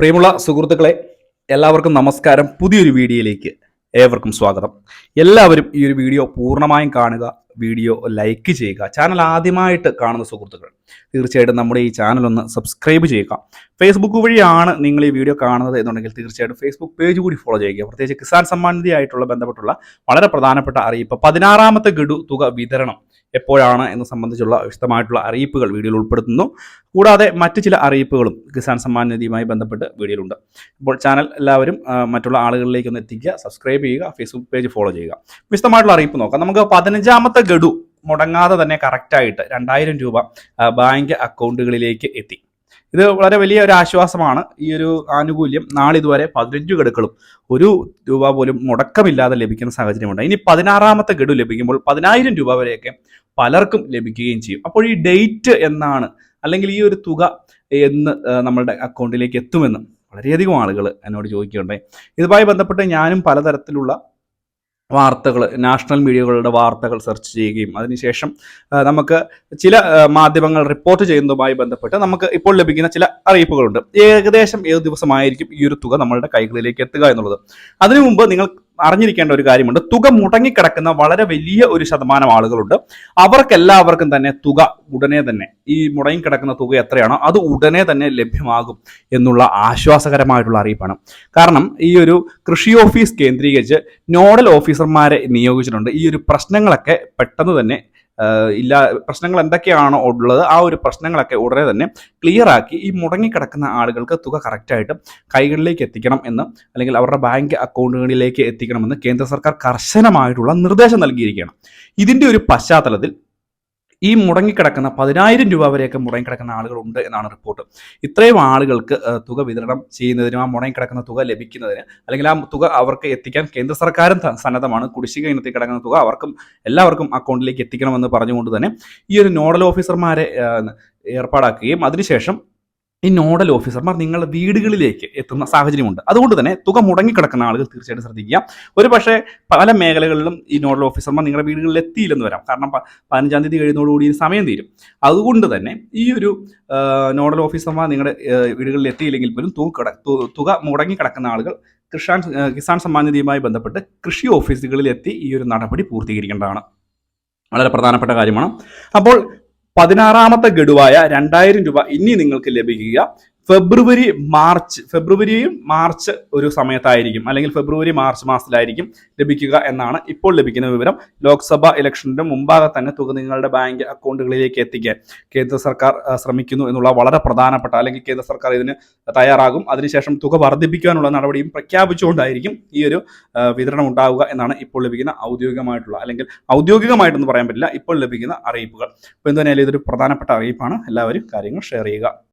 പ്രിയമുള്ള സുഹൃത്തുക്കളെ എല്ലാവർക്കും നമസ്കാരം. പുതിയൊരു വീഡിയോയിലേക്ക് ഏവർക്കും സ്വാഗതം. എല്ലാവരും ഈ ഒരു വീഡിയോ പൂർണമായും കാണുക വീഡിയോ ലൈക്ക് ചെയ്യുക ചാനൽ ആദ്യമായിട്ട് കാണുന്ന സുഹൃത്തുക്കൾ തീർച്ചയായിട്ടും നമ്മുടെ ഈ ചാനൽ ഒന്ന് സബ്സ്ക്രൈബ് ചെയ്യുക. ഫേസ്ബുക്ക് വഴിയാണ് നിങ്ങൾ ഈ വീഡിയോ കാണുന്നത് എന്നുണ്ടെങ്കിൽ തീർച്ചയായിട്ടും ഫേസ്ബുക്ക് പേജ് കൂടി ഫോളോ ചെയ്യുക. പ്രത്യേകിച്ച് കിസാൻ ആയിട്ടുള്ള ബന്ധപ്പെട്ടുള്ള വളരെ പ്രധാനപ്പെട്ട അറിയിപ്പ്. പതിനാറാമത്തെ ഗഡു തുക വിതരണം എപ്പോഴാണ് എന്ന് സംബന്ധിച്ചുള്ള വിശദമായിട്ടുള്ള അറിയിപ്പുകൾ വീഡിയോയിൽ ഉൾപ്പെടുത്തുന്നു. കൂടാതെ മറ്റ് ചില അറിയിപ്പുകളും കിസാൻ സമ്മാൻ നിധിയുമായി ബന്ധപ്പെട്ട് വീഡിയോയിലുണ്ട്. അപ്പോൾ ചാനൽ എല്ലാവരും മറ്റുള്ള ആളുകളിലേക്ക് ഒന്ന് എത്തിക്കുക സബ്സ്ക്രൈബ് ചെയ്യുക ഫേസ്ബുക്ക് പേജ് ഫോളോ ചെയ്യുക. വിശദമായിട്ടുള്ള അറിയിപ്പ് നോക്കാം. നമുക്ക് പതിനഞ്ചാമത്തെ ഗഡു മുടങ്ങാതെ തന്നെ കറക്റ്റായിട്ട് രണ്ടായിരം രൂപ ബാങ്ക് അക്കൗണ്ടുകളിലേക്ക് എത്തി. ഇത് വളരെ വലിയ ഒരു ആശ്വാസമാണ്. ഈ ഒരു ആനുകൂല്യം നാളിതുവരെ പതിനഞ്ച് ഗഡുക്കളും ഒരു രൂപ പോലും മുടക്കമില്ലാതെ ലഭിക്കുന്ന സാഹചര്യമുണ്ട്. ഇനി പതിനാറാമത്തെ ഗഡു ലഭിക്കുമ്പോൾ പതിനായിരം രൂപ വരെയൊക്കെ പലർക്കും ലഭിക്കുകയും ചെയ്യും. അപ്പോൾ ഈ ഡേറ്റ് എന്നാണ് അല്ലെങ്കിൽ ഈ ഒരു തുക എന്ന് നമ്മളുടെ അക്കൗണ്ടിലേക്ക് എത്തുമെന്ന് വളരെയധികം ആളുകൾ എന്നോട് ചോദിക്കുകയുണ്ടായി. ഇതുമായി ബന്ധപ്പെട്ട് ഞാനും പലതരത്തിലുള്ള വാർത്തകൾ നാഷണൽ മീഡിയകളുടെ വാർത്തകൾ സെർച്ച് ചെയ്യുകയും അതിനുശേഷം നമുക്ക് ചില മാധ്യമങ്ങൾ റിപ്പോർട്ട് ചെയ്യുന്നതുമായി ബന്ധപ്പെട്ട് നമുക്ക് ഇപ്പോൾ ലഭിക്കുന്ന ചില അറിയിപ്പുകളുണ്ട്. ഏകദേശം ഏത് ദിവസമായിരിക്കും ഈ ഒരു തുക നമ്മളുടെ കൈകളിലേക്ക് എത്തുക എന്നുള്ളത്. അതിനു മുമ്പ് നിങ്ങൾ അറിഞ്ഞിരിക്കേണ്ട ഒരു കാര്യമുണ്ട്. തുക മുടങ്ങിക്കിടക്കുന്ന വളരെ വലിയ ഒരു ശതമാനം ആളുകളുണ്ട്. അവർക്കെല്ലാവർക്കും തന്നെ തുക ഉടനെ തന്നെ ഈ മുടങ്ങിക്കിടക്കുന്ന തുക എത്രയാണോ അത് ഉടനെ തന്നെ ലഭ്യമാകും എന്നുള്ള ആശ്വാസകരമായിട്ടുള്ള അറിയിപ്പാണ്. കാരണം ഈ ഒരു കൃഷി ഓഫീസ് കേന്ദ്രീകരിച്ച് നോഡൽ ഓഫീസർമാരെ നിയോഗിച്ചിട്ടുണ്ട്. ഈ ഒരു പ്രശ്നങ്ങളൊക്കെ പെട്ടെന്ന് തന്നെ ഇല്ല പ്രശ്നങ്ങൾ എന്തൊക്കെയാണോ ഉള്ളത് ആ ഒരു പ്രശ്നങ്ങളൊക്കെ ഉടനെ തന്നെ ക്ലിയർ ആക്കി ഈ മുടങ്ങിക്കിടക്കുന്ന ആളുകൾക്ക് തുക കറക്റ്റായിട്ട് കൈകളിലേക്ക് എത്തിക്കണം എന്ന് അല്ലെങ്കിൽ അവരുടെ ബാങ്ക് അക്കൗണ്ടുകളിലേക്ക് എത്തിക്കണമെന്ന് കേന്ദ്ര സർക്കാർ കർശനമായിട്ടുള്ള നിർദ്ദേശം നൽകിയിരിക്കുകയാണ്. ഇതിന്റെ ഒരു പശ്ചാത്തലത്തിൽ ഈ മുടങ്ങിക്കിടക്കുന്ന പതിനായിരം രൂപ വരെയൊക്കെ മുടങ്ങിക്കിടക്കുന്ന ആളുകളുണ്ട് എന്നാണ് റിപ്പോർട്ട്. ഇത്രയും ആളുകൾക്ക് തുക വിതരണം ചെയ്യുന്നതിനും ആ മുടങ്ങിക്കിടക്കുന്ന തുക ലഭിക്കുന്നതിന് അല്ലെങ്കിൽ ആ തുക അവർക്ക് എത്തിക്കാൻ കേന്ദ്ര സർക്കാരും സന്നദ്ധമാണ്. കുടിശ്ശിക ഇനത്തിൽ കിടക്കുന്ന തുക അവർക്കും എല്ലാവർക്കും അക്കൗണ്ടിലേക്ക് എത്തിക്കണമെന്ന് പറഞ്ഞുകൊണ്ട് തന്നെ ഈ ഒരു നോഡൽ ഓഫീസർമാരെ ഏർപ്പാടാക്കുകയും അതിനുശേഷം ഈ നോഡൽ ഓഫീസർമാർ നിങ്ങളുടെ വീടുകളിലേക്ക് എത്തുന്ന സാഹചര്യമുണ്ട്. അതുകൊണ്ട് തന്നെ തുക മുടങ്ങിക്കിടക്കുന്ന ആളുകൾ തീർച്ചയായിട്ടും ശ്രദ്ധിക്കുക. ഒരു പക്ഷേ പല മേഖലകളിലും ഈ നോഡൽ ഓഫീസർമാർ നിങ്ങളുടെ വീടുകളിൽ എത്തിയില്ലെന്ന് വരാം. കാരണം പതിനഞ്ചാം തീയതി കഴിയുന്നതോടുകൂടി സമയം തീരും. അതുകൊണ്ട് തന്നെ ഈ ഒരു നോഡൽ ഓഫീസർമാർ നിങ്ങളുടെ വീടുകളിൽ എത്തിയില്ലെങ്കിൽ പോലും തുക തുക മുടങ്ങിക്കിടക്കുന്ന ആളുകൾ കിഷാൻ കിസാൻ സമ്മാൻ നിധിയുമായി ബന്ധപ്പെട്ട് കൃഷി ഓഫീസുകളിൽ എത്തി ഈ ഒരു നടപടി പൂർത്തീകരിക്കേണ്ടതാണ്. വളരെ പ്രധാനപ്പെട്ട കാര്യമാണ്. അപ്പോൾ പതിനാറാമത്തെ ഗഡുവായ രണ്ടായിരം രൂപ ഇനി നിങ്ങൾക്ക് ലഭിക്കുക. ഫെബ്രുവരി മാർച്ച് ഫെബ്രുവരിയും മാർച്ച് ഒരു സമയത്തായിരിക്കും. അല്ലെങ്കിൽ ഫെബ്രുവരി മാർച്ച് മാസത്തിലായിരിക്കും ലഭിക്കുക എന്നാണ് ഇപ്പോൾ ലഭിക്കുന്ന വിവരം. ലോക്സഭ ഇലക്ഷന്റെ മുമ്പാകെ തന്നെ തുക നിങ്ങളുടെ ബാങ്ക് അക്കൗണ്ടുകളിലേക്ക് എത്തിക്കാൻ കേന്ദ്ര സർക്കാർ ശ്രമിക്കുന്നു എന്നുള്ള വളരെ പ്രധാനപ്പെട്ട അല്ലെങ്കിൽ കേന്ദ്ര സർക്കാർ ഇതിന് തയ്യാറാകും. അതിനുശേഷം തുക വർദ്ധിപ്പിക്കാനുള്ള നടപടിയും പ്രഖ്യാപിച്ചുകൊണ്ടായിരിക്കും ഈ ഒരു വിതരണം ഉണ്ടാവുക എന്നാണ് ഇപ്പോൾ ലഭിക്കുന്ന ഔദ്യോഗികമായിട്ടുള്ള അല്ലെങ്കിൽ ഔദ്യോഗികമായിട്ടൊന്നും പറയാൻ പറ്റില്ല ഇപ്പോൾ ലഭിക്കുന്ന അറിയിപ്പുകൾ. അപ്പോൾ എന്തുതന്നെയാലും ഇതൊരു പ്രധാനപ്പെട്ട അറിയിപ്പാണ്. എല്ലാവരും കാര്യങ്ങൾ ഷെയർ ചെയ്യുക.